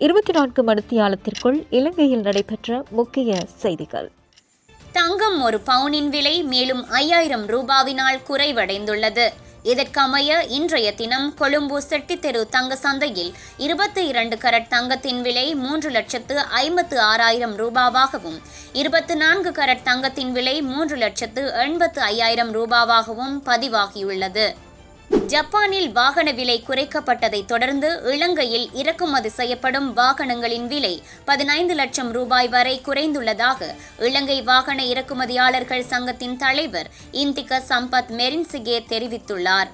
இருபத்தி நான்கு மணித்தியாலத்திற்குள் இலங்கையில் நடைபெற்ற முக்கிய செய்திகள். தங்கம் ஒரு பவுனின் விலை மேலும் ஐயாயிரம் ரூபாவினால் குறைவடைந்துள்ளது. இதற்கமைய இன்றைய தினம் கொழும்பு செட்டித்தெரு தங்க சந்தையில் இருபத்தி இரண்டு கரட் தங்கத்தின் விலை மூன்று லட்சத்து ஐம்பத்து ஆறாயிரம் ரூபாவாகவும் இருபத்து நான்கு கரட் தங்கத்தின் விலை மூன்று லட்சத்து எண்பத்து ஐயாயிரம் ரூபாவாகவும் பதிவாகியுள்ளது. ஜப்பானில் வாகன விலை குறைக்கப்பட்டதைத் தொடர்ந்து இலங்கையில் இறக்குமதி செய்யப்படும் வாகனங்களின் விலை பதினைந்து லட்சம் ரூபாய் வரை குறைந்துள்ளதாக இலங்கை வாகன இறக்குமதியாளர்கள் சங்கத்தின் தலைவர் இந்திக சம்பத் மெரின்சிகே தெரிவித்துள்ளார்.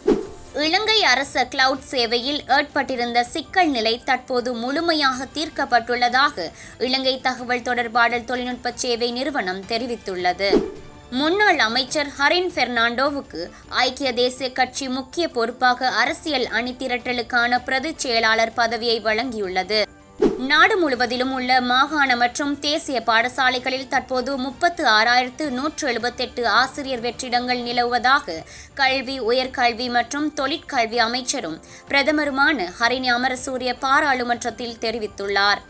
இலங்கை அரச கிளவுட் சேவையில் ஏற்பட்டிருந்த சிக்கல் நிலை தற்போது முழுமையாக தீர்க்கப்பட்டுள்ளதாக இலங்கை தகவல் தொடர்பாடல் தொழில்நுட்ப சேவை நிறுவனம் தெரிவித்துள்ளது. முன்னாள் அமைச்சர் ஹரின் பெர்னாண்டோவுக்கு ஐக்கிய தேசிய கட்சி முக்கிய பொறுப்பாக அரசியல் அணி திரட்டலுக்கான பிரதிச் செயலாளர் பதவியை வழங்கியுள்ளது. நாடு முழுவதிலும் உள்ள மாகாண மற்றும் தேசிய பாடசாலைகளில் தற்போது முப்பத்து ஆறாயிரத்து நூற்று எழுபத்தெட்டு ஆசிரியர் வெற்றிடங்கள் நிலவுவதாக கல்வி உயர்கல்வி மற்றும் தொழிற்கல்வி அமைச்சரும் பிரதமருமான ஹரிணி அமரசூரிய பாராளுமன்றத்தில் தெரிவித்துள்ளார்.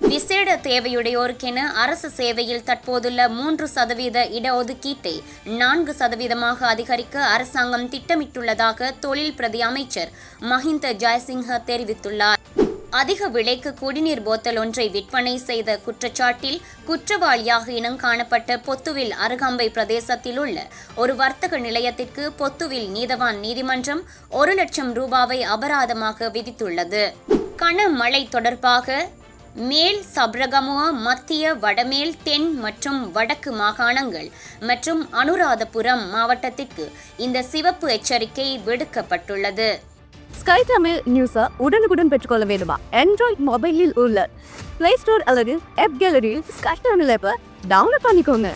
விசேட தேவையுடையோருக்கென அரசு சேவையில் தற்போதுள்ள மூன்று சதவீத இடஒதுக்கீட்டை நான்கு சதவீதமாக அதிகரிக்க அரசாங்கம் திட்டமிட்டுள்ளதாக தொழில் பிரதி அமைச்சர் மஹிந்த ஜெயசிங்க தெரிவித்துள்ளார். அதிக விலைக்கு குடிநீர் போத்தல் ஒன்றை விற்பனை செய்த குற்றச்சாட்டில் குற்றவாளியாக இனம் காணப்பட்ட பொத்துவில் அருகம்பை பிரதேசத்தில் உள்ள ஒரு வர்த்தக நிலையத்திற்கு பொத்துவில் நீதவான் நீதிமன்றம் ஒரு லட்சம் ரூபாவை அபராதமாக விதித்துள்ளது. கனமழை தொடர்பாக மேல் சப்ரகமுவ மத்திய வடமேல் தென் மற்றும் வடக்கு மாகாணங்கள் மற்றும் அனுராதபுரம் மாவட்டத்திற்கு இந்த சிவப்பு எச்சரிக்கை விடுக்கப்பட்டுள்ளது. ஸ்கை தமிழ் நியூஸை உடனுக்குடன் பெற்றுக்கொள்ள வேண்டுமா? ஆண்ட்ராய்ட் மொபைலில் உள்ள பிளே ஸ்டோர் அல்லது ஆப் கேலரியில் ஸ்கை தமிழ் ஆப்பை டவுன்லோட் பண்ணிக்கோங்க.